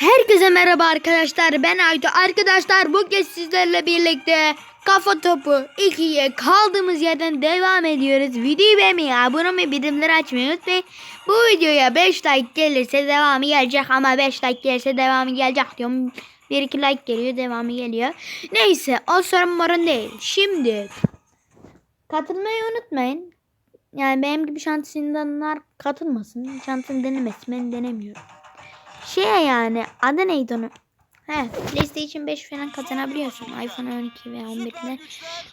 Herkese merhaba arkadaşlar. Ben Aytu. Arkadaşlar bugün sizlerle birlikte kafa topu 2'ye kaldığımız yerden devam ediyoruz. Videoyu beğenmeyi, abone olmayı, bildirimleri açmayı unutmayın. Bu videoya 5 like gelirse devamı gelecek ama 5 like gelirse devamı gelecek diyorum. 1-2 like geliyor devamı geliyor. Neyse o sorun morun değil. Şimdi katılmayı unutmayın. Yani benim gibi şansındanlar katılmasın. Şansını denemesin. Ben denemiyorum. Şey yani adı neydi onun? He, PlayStation 5 falan kazanabiliyorsun. iPhone 12 veya 11'de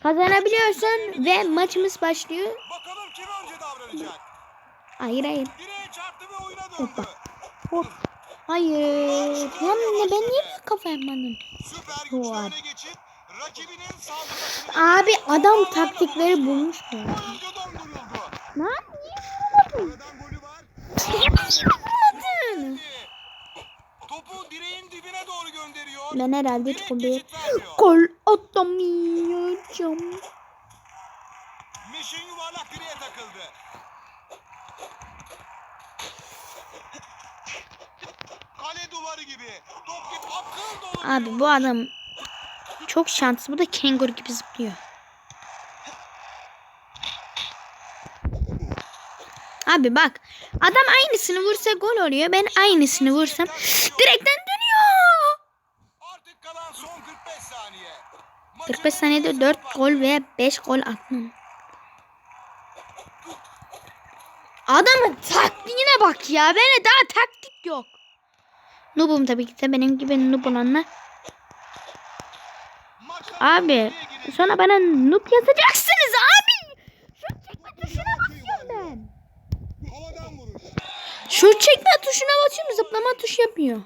kazanabiliyorsun ve maçımız başlıyor. Bakalım kim önce davranacak. Hayır hayır. Hoppa. Hop. Hayır. Lan ne ben niye böyle kafa yapmadım? Süper Abi adam taktikleri bulmuş donduruldu. Lan niye vurmadın? Aradan golü var. Niye vurmadın? Topu direğin dibine doğru gönderiyor. Ben herhalde çok bir gol atamayacağım. Mişin yuvarlak direğe takıldı. Kale duvarı gibi. Top gibi akıl dolu. Abi bu adam çok şanslı. Bu da kenguru gibi zıplıyor. Abi bak. Adam aynısını vursa gol oluyor. Ben aynısını vursam direkten dönüyor. Artık kalan son 45 saniye. 45 saniyede 4 gol veya 5 gol atmam. Adamın taktiğine bak ya. Bende daha taktik yok. Noob'um tabii ki de benim gibi noob olanlar. Abi sonra bana noob yazacaksınız abi. Şu çekme tuşuna basıyorum ben. Havadan vuruş. Şu çekme tuşuna basıyorum zıplama tuşu yapıyor.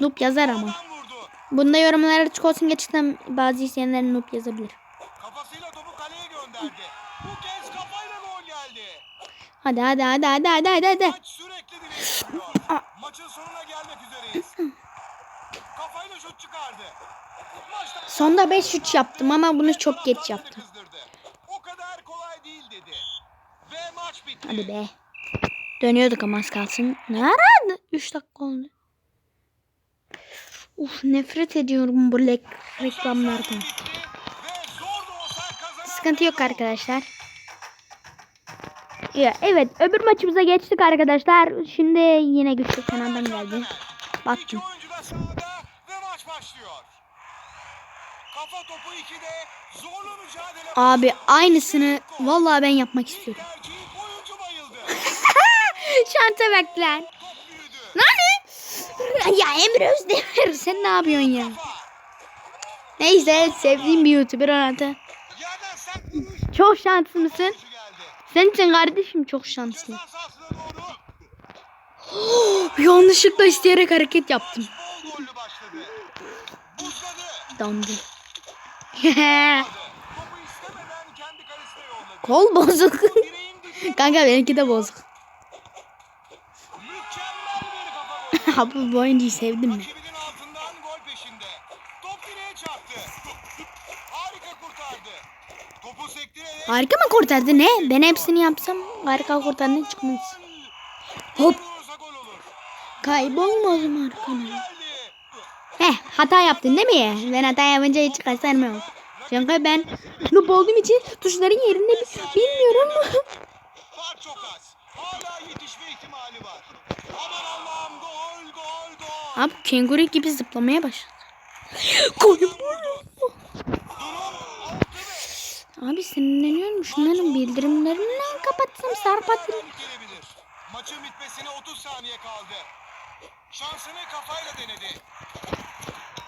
Noob yazar ama. Bunda yorumlar açık olsun gerçekten bazı izleyenler noob yazabilir. Kafasıyla topu kaleye gönderdi. Bu kez kafayla gol geldi. Hadi hadi hadi hadi hadi hadi hadi. Maç sürekli vuruyor. Maçın sonuna gelmek üzereyiz. Kafayla şut çıkardı. Maçta Sonda 5 şut yaptım ama bunu çok geç yaptım. O kadar kolay değil dedi. Ve maç bitti. Hadi be. Dönüyorduk ama az kalsın. Ne ara? 3 dakika oldu. Uf nefret ediyorum bu reklamlardan. Sıkıntı yok arkadaşlar. Ya, evet öbür maçımıza geçtik arkadaşlar. Şimdi yine güçlü kanaldan geldi. Baktım. oyuncu da sahada ve maç başlıyor. Kafa topu 2'de zorlu mücadele Abi aynısını vallahi ben yapmak istiyorum. Şanta bak lan. Ya Emre Özdemir sen ne yapıyorsun ya? Neyse sevdiğim bir YouTuber vuruş. Çok şanslı mısın? Senin için kardeşim çok şanslı. Yanlışlıkla isteyerek hareket yaptım. Yolladı. Kol bozuk. Kanka benimki de bozuk. Bu oyuncuyu sevdim mi? Harika mı kurtardı ne? Ben hepsini yapsam harika kurtardı çıkmaz. Hop. Kaybolmaz mı arkana? Heh hata yaptın değil mi? Ben hata yapınca hiç göstermiyorum. Çünkü ben noob olduğum için tuşların yerini bi- bilmiyorum. Fark çok az. Hala yetişme ihtimali var. Aman Allah'ım gol gol gol. Abi kenguru gibi zıplamaya başladı. 6-5. Abi sinirleniyorum. Şunların bildirimlerini kapatsam sarpatırım. Maçın bitmesine 30 saniye kaldı. Şansını kafayla denedi.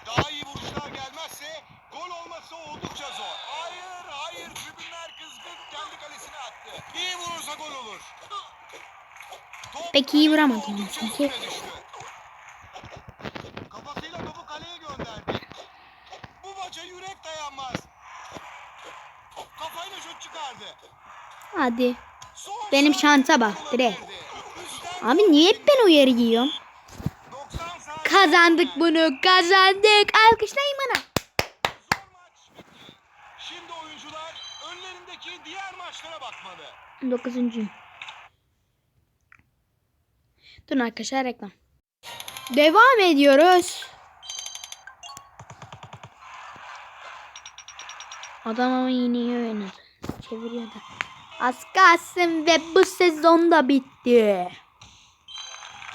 Daha iyi vuruşlar gelmezse gol olması oldukça zor. Hayır, hayır. Tribünler kızgın kendi kalesine attı. İyi vurursa gol olur. Top Pek iyi vuramadım çünkü. üstüne düştü. Kafasıyla topu kaleye gönderdi. Bu maça yürek dayanmaz. Kafayla şut çıkardı. Hadi. Benim şans şansa bak, direkt. Abi niye hep ben uyarı giyiyorum? 90 saniye Kazandık bunu. Kazandık. Alkışlayın bana. Şimdi oyuncular önlerindeki diğer maçlara bakmalı. Dokuzuncuyum. Durun arkadaşlar reklam. Devam ediyoruz. Adam ama yine iyi oynadı. Çeviriyor da. Az kalsın ve bu sezon da bitti.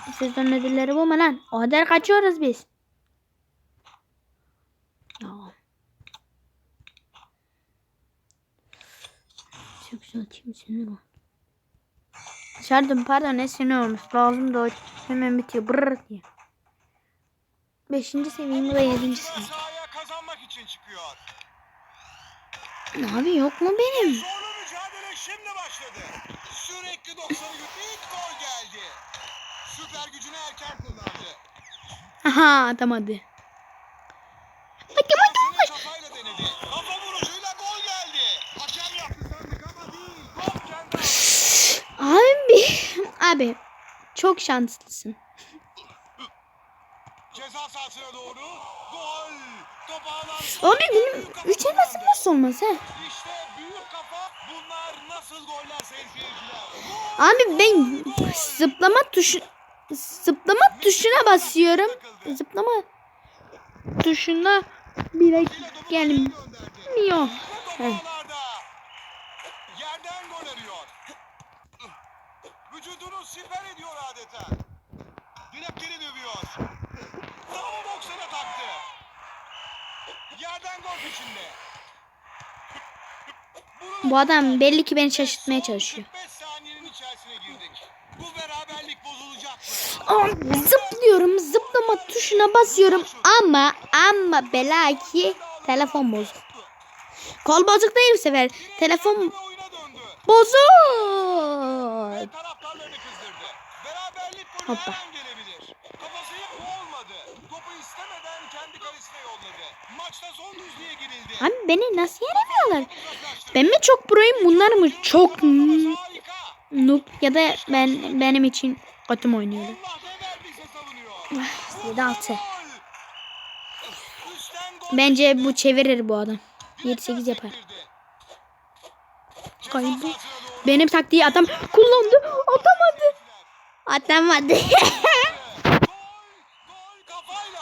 Bu sezon ödülleri bu mu lan? O kadar kaçıyoruz biz. Çok tim sinir var. Dışarıdan pardon ne sinir olmuş. Lazım da o hemen bitiyor. Brrr diye. Beşinci seviyem ve yedinci seviye. Abi yok mu benim? Zorlu mücadele şimdi başladı. Sürekli 90'ı ilk gol geldi. Süper gücünü erken kullandı. Aha atamadı. Bakın bakın. Şansını kafayla denedi. Kafa vuruşuyla gol geldi. Hakem yaptı sandık ama değil. Top kendi. Abi. Abi. Çok şanslısın. Ceza sahasına doğru. Gol. Abi benim üç elmasım nasıl olmaz ha? İşte büyük kafa. Bunlar nasıl seyirciler. Gol. Abi ben zıplama tuşu zıplama tuşuna basıyorum. Zıplama tuşuna bile gelmiyor. Heh. Yerden gol arıyor. Vücudunu siper ediyor adeta. Direkleri dövüyor. Tam boksana taktı. Yerden gol peşinde. Bu adam belli ki beni şaşırtmaya çalışıyor. 45 saniyenin içerisine girdik. Bu beraberlik bozulacak mı? Aa, Zıplıyorum zıplama tuşuna basıyorum ama ama bela ki telefon bozuk. Kol bozuk değil bu sefer. Telefon bozuk. Hoppa. her an gelebilir. Kafası hep bu olmadı. Topu istemeden kendi kalesine yolladı. Maçta son düzlüğe girildi. Abi beni nasıl yenemiyorlar? Ben mi çok proyum bunlar mı çok noob ya da ben benim için kötü mü oynuyorlar? Allah ne verdiyse savunuyor. Bu 7 6. gol. Üstten gol Bence bu çevirir bu adam. direkten 7-8 yapar. Kaybı. Benim taktiği adam kullandı. Atamadı. Atamadı. Gol, gol kafayla.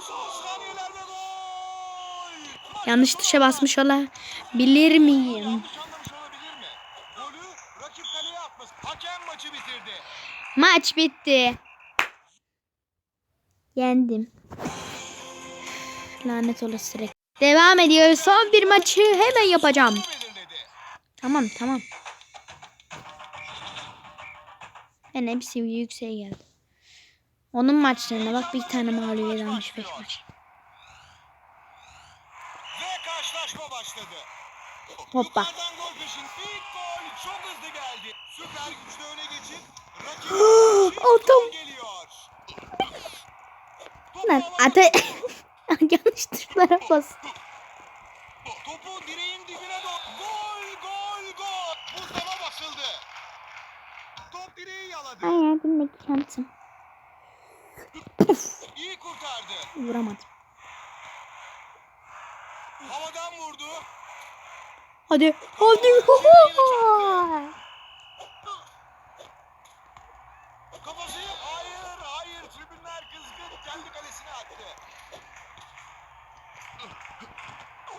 Son saniyelerde gol. Yanlış tuşa basmış olabilir miyim? Maç bitti. Yendim. Lanet olası sürekli. Devam ediyor. Son bir maçı hemen yapacağım. Tamam tamam. Ben hepsi yükseğe geldi. Onun maçlarına bak bir tane mağlubiyet almış 5 maç. Karşılaşma başladı. Hoppa. Gol peşin. İlk gol çok hızlı geldi. Süper güçlü öne geçip rakip Otom. geliyor. Lan ate yanlış tuşlara bas. Topu direğin dibine doğru. Gol gol gol. Mustafa basıldı. Top direği yaladı. Ay yardım yansın. İyi kurtardı. Vuramadım. Vurdu. Hadi. Hadi. Hayır hayır tribünler kızgın kendi kalesine attı.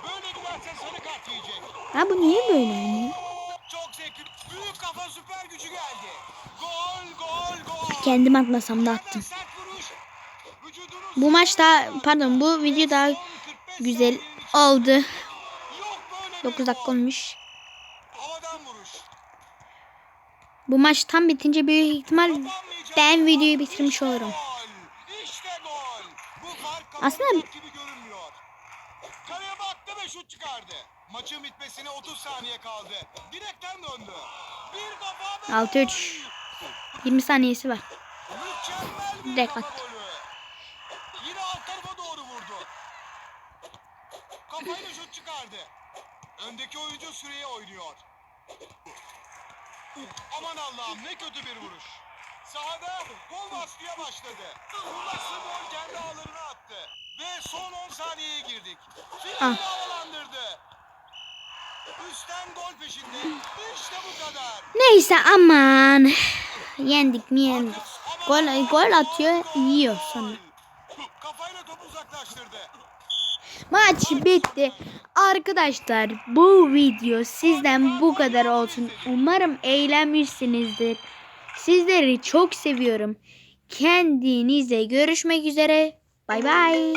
Böyle giderse sarı kart yiyecek. Ha bu niye böyle oynuyor? Çok zevkli. Büyük kafa süper gücü geldi. Gol gol gol. Kendim atmasam da attım. Bu maç daha pardon bu video daha son 45 güzel oldu. Yok böyle bir 9 dakika olmuş. Bu maç tam bitince büyük ihtimal ben videoyu bitirmiş olurum. Aslında-. Kaleye baktı ve şut çıkardı. Maçın bitmesine 30 saniye kaldı. Direkten döndü. Bir kafa ve 6-3. gol. 20 saniyesi var. Direkt attı. Yine alt tarafa doğru vurdu. Kafayla şut çıkardı. Öndeki oyuncu süreye oynuyor. Aman Allah'ım ne kötü bir vuruş. Sahada gol baskıya başladı. Ulaştı gol kendi ağlarına attı. Ve son 10 saniyeye girdik. Finali Ah. havalandırdı. Üstten gol peşinde. İşte bu kadar. Neyse aman. Yendik mi yendik. Gol, gol atıyor, yiyor sonra. Kafayla topu uzaklaştırdı. Maç bitti. Arkadaşlar bu video sizden bu kadar olsun. Umarım eğlenmişsinizdir. Sizleri çok seviyorum. Kendinize görüşmek üzere. Bay bay.